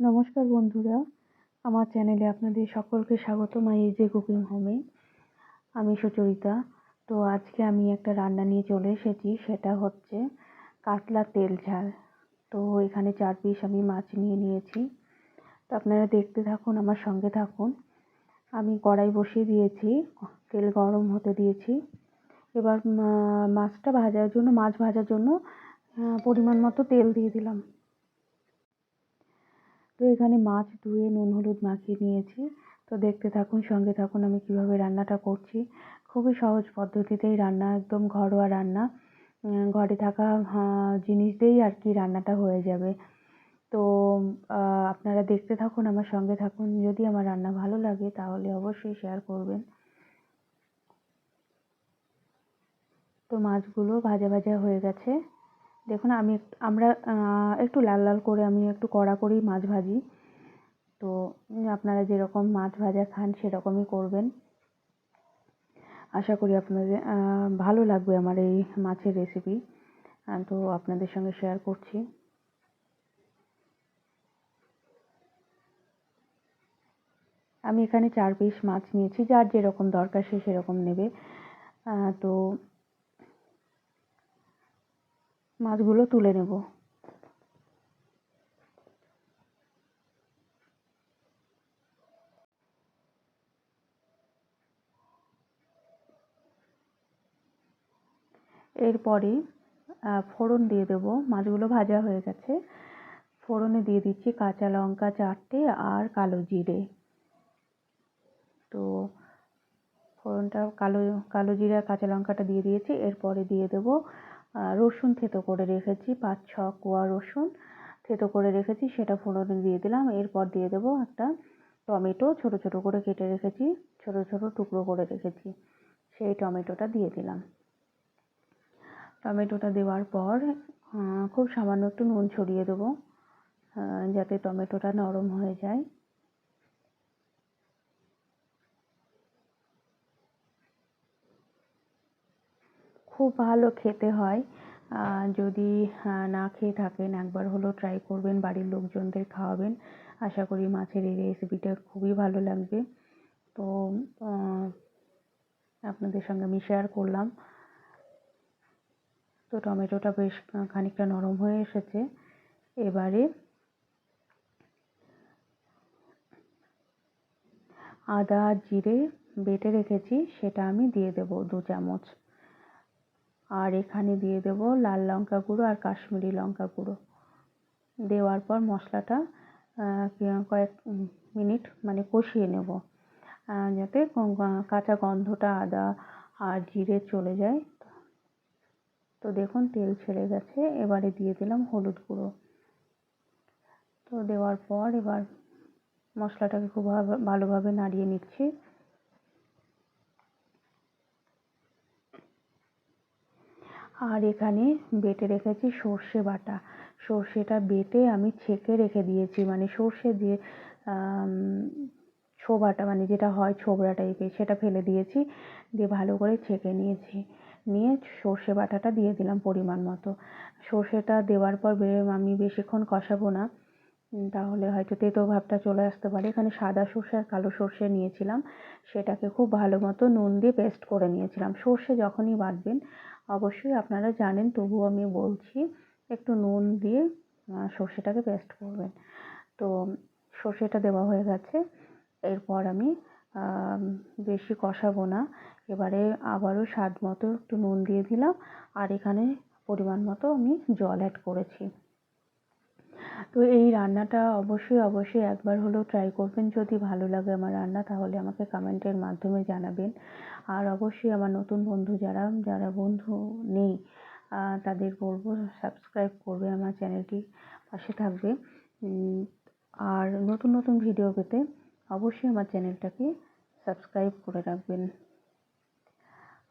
নমস্কার বন্ধুরা, আমার চ্যানেলে আপনাদের সকলকে স্বাগত, মাই ইজি কুকিং হোমে। আমি সুচরিতা। তো আজকে আমি একটা রান্না নিয়ে চলে এসেছি, সেটা হচ্ছে কাতলা তেল ঝাল। তো এখানে চার পিস আমি মাছ নিয়ে নিয়েছি। তো আপনারা দেখতে থাকুন, আমার সঙ্গে থাকুন। আমি কড়াই বসিয়ে দিয়েছি, তেল গরম হতে দিয়েছি। এবার মাছটা ভাজার জন্য, মাছ ভাজার জন্য পরিমাণ মতো তেল দিয়ে দিলাম। তো এখানে মাছ ধুয়ে নুন, হলুদ মাখিয়ে নিয়েছি। তো দেখতে থাকুন, সঙ্গে থাকুন আমি কীভাবে রান্নাটা করছি। খুবই সহজ পদ্ধতিতেই রান্না, একদম ঘরোয়া রান্না। ঘরে থাকা জিনিস দিয়েই আর কি রান্নাটা হয়ে যাবে। তো আপনারা দেখতে থাকুন, আমার সঙ্গে থাকুন। যদি আমার রান্না ভালো লাগে, তাহলে অবশ্যই শেয়ার করবেন। তো মাছগুলো ভাজা ভাজা হয়ে গেছে। দেখুন, আমি আমরা একটু লাল লাল করে আমি একটু কড়া করেই মাছ ভাজি। তো আপনারা যেরকম মাছ ভাজা খান, সেরকমই করবেন। আশা করি আপনাদের ভালো লাগবে আমার এই মাছের রেসিপি তো আপনাদের সঙ্গে শেয়ার করছি। আমি এখানে চার পিস মাছ নিয়েছি, যার যেরকম দরকার সে সেরকম নেবে। তো মাছগুলো তুলে নেব। এরপরে ফোড়ন দিয়ে দেবো। মাছগুলো ভাজা হয়ে গেছে। ফোড়নে দিয়ে দিচ্ছি কাঁচা লঙ্কা চারটে আর কালো জিরে। তো, ফোড়নটা কালো কালো জিরা কাঁচা লঙ্কাটা দিয়ে দিয়েছি। এরপরে দিয়ে দেবো রসুন থেতো করে রেখেছি, পাঁচ, ছ কোয়া রসুন থেতো করে রেখেছি, সেটা ফোড়নে দিয়ে দিলাম। এরপর দিয়ে দেবো একটা টমেটো ছোট ছোট করে কেটে রেখেছি, ছোট ছোট টুকরো করে রেখেছি, সেই টমেটোটা দিয়ে দিলাম। টমেটোটা দেওয়ার পর খুব সামান্য একটু নুন ছড়িয়ে দেবো যাতে টমেটোটা নরম হয়ে যায়। খুব ভালো খেতে হয়। যদি না খেয়ে থাকেন, একবার হলেও ট্রাই করবেন, বাড়ির লোকজনদের খাওয়াবেন। আশা করি মাছের এই রেসিপিটা খুবই ভালো লাগবে। তো আপনাদের সঙ্গে আমি শেয়ার করলাম। তো টমেটোটা বেশ খানিকটা নরম হয়ে এসেছে। এবারে আদা, জিরে বেটে রেখেছি, সেটা আমি দিয়ে দেব দু চামচ। আর এখানে দিয়ে দেব লাল লঙ্কা গুঁড়ো আর কাশ্মীরি লঙ্কা গুঁড়ো। দেওয়ার পর মশলাটা কয়েক মিনিট মানে কষিয়ে নেব। যাতে কাঁচা গন্ধটা আদা আর জিরে চলে যায়। তো দেখুন তেল ছেড়ে গেছে, এবারে দিয়ে দিলাম হলুদ গুঁড়ো। তো দেওয়ার পর এবার মশলাটাকে খুব ভালোভাবে নাড়িয়ে নিচ্ছি। আর এখানে বেটে রেখেছি সর্ষে বাটা। সর্ষেটা বেটে আমি ছেঁকে রেখে দিয়েছি মানে সর্ষে দিয়ে ছোবাটা মানে যেটা হয় ছোবড়া টাইপের, সেটা ফেলে দিয়েছি, দিয়ে ভালো করে ছেঁকে নিয়েছি। নিয়ে সর্ষে বাটাটা দিয়ে দিলাম পরিমাণ মতো। সর্ষেটা দেওয়ার পর আমি বেশিক্ষণ কষাবো না, তাহলে হয়তো তেতো ভাবটা চলে আসতে পারে। এখানে সাদা সর্ষে আর কালো সর্ষে নিয়েছিলাম, সেটাকে খুব ভালো মতো নুন দিয়ে পেস্ট করে নিয়েছিলাম। সর্ষে যখনই বাটবেন অবশ্যই আপনারা জানেন, তবুও আমি বলছি, একটু নুন দিয়ে সর্ষেটাকে পেস্ট করবেন। তো সর্ষেটা দেওয়া হয়ে গেছে। এরপর আমি বেশি কষাবো না। এবারে আবারও স্বাদ মতো একটু নুন দিয়ে দিলাম। আর এখানে পরিমাণ মতো আমি জল অ্যাড করেছি। তো এই রান্নাটা অবশ্যই অবশ্যই একবার হলেও ট্রাই করবেন। যদি ভালো লাগে আমার রান্না, তাহলে আমাকে কমেন্টের মাধ্যমে জানাবেন। আর অবশ্যই আমার নতুন বন্ধু যারা যারা বন্ধু নেই তাদের বলব সাবস্ক্রাইব করবে আমার চ্যানেলটি, পাশে থাকবে। আর নতুন নতুন ভিডিও পেতে অবশ্যই আমার চ্যানেলটাকে সাবস্ক্রাইব করে রাখবেন।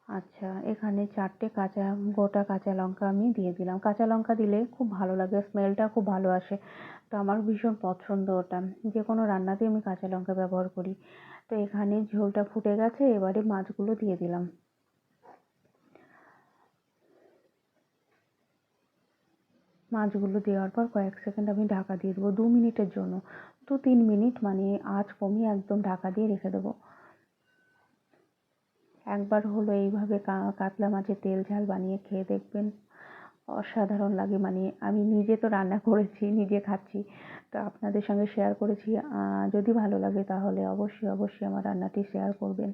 আচ্ছা এখানে চারটে কাঁচা, গোটা কাঁচা লঙ্কা আমি দিয়ে দিলাম। কাঁচা লঙ্কা দিলে খুব ভালো লাগে স্মেলটা খুব ভালো আসে। তো আমার ভীষণ পছন্দ ওটা। যে কোনো রান্নাতেই আমি কাঁচা লঙ্কা ব্যবহার করি। তো এখানে ঝোলটা ফুটে গেছে, এবারে মাছগুলো দিয়ে দিলাম। মাছগুলো দেওয়ার পর কয়েক সেকেন্ড আমি ঢাকা দিয়ে দেবো, দু মিনিটের জন্য। দু তিন মিনিট মানে আঁচ কমিয়ে একদম ঢাকা দিয়ে রেখে দেবো। একবার হলো এইভাবে কাতলা মাছের তেল ঝাল বানিয়ে খেয়ে দেখবেন। অসাধারণ লাগে মানে আমি নিজে তো রান্না করেছি, নিজে খাচ্ছি। তো আপনাদের সঙ্গে শেয়ার করেছি যদি ভালো লাগে তাহলে অবশ্যই অবশ্যই আমার রান্নাটি শেয়ার করবেন।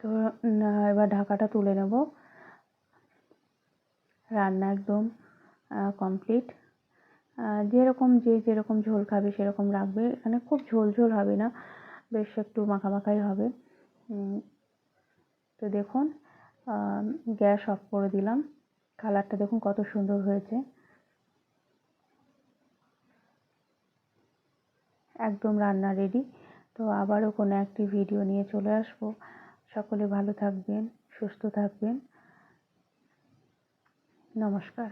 তো এবার ঢাকাটা তুলে নেব। রান্না একদম কমপ্লিট যেরকম যে যেরকম ঝোল খাবে সেরকম রাখবে। এখানে খুব ঝোল ঝোল হবে না, বেশ একটু মাখা মাখাই হবে তো দেখুন গ্যাস অফ করে দিলাম। কালারটা দেখুন কত সুন্দর হয়েছে। একদম রান্না রেডি তো আবারও কোনো একটি ভিডিও নিয়ে চলে আসব। সকলে ভালো থাকবেন, সুস্থ থাকবেন। নমস্কার।